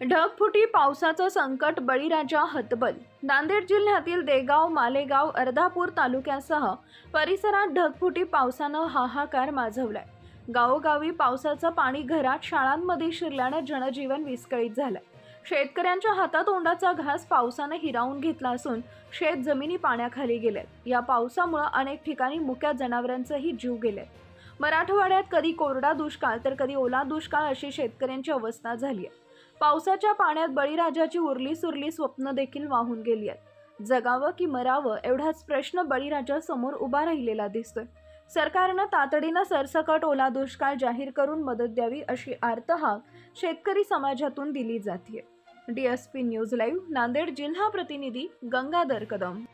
ढगफुटी पावसाचं संकट बळीराजा हतबल. नांदेड जिल्ह्यातील देगाव मालेगाव अर्धापूर तालुक्यासह परिसरात ढगफुटी पावसानं हाहाकार माजवलाय. गावोगावी पावसाचं पाणी घरात शाळांमध्ये शिरल्यानं जनजीवन विस्कळीत झालंय. शेतकऱ्यांच्या हातातोंडाचा घास पावसानं हिरावून घेतला असून शेत जमिनी पाण्याखाली गेलेत या पावसामुळं अनेक ठिकाणी मुक्या जनावरांचाही जीव गेलेत मराठवाड्यात कधी कोरडा दुष्काळ तर कधी ओला दुष्काळ अशी शेतकऱ्यांची अवस्था झाली आहे पावसाच्या पाण्यात बळीराजाची उरली सुरली स्वप्न देखील वाहून गेली आहेत. जगावं की मरावं एवढाच प्रश्न बळीराजासमोर उभा राहिलेला दिसतोय. सरकारनं तातडीनं सरसकट ओला दुष्काळ जाहीर करून मदत द्यावी अशी आर्तहाक शेतकरी समाजातून दिली जाते D S P news live Nanded जिल्हा प्रतिनिधी गंगाधर कदम.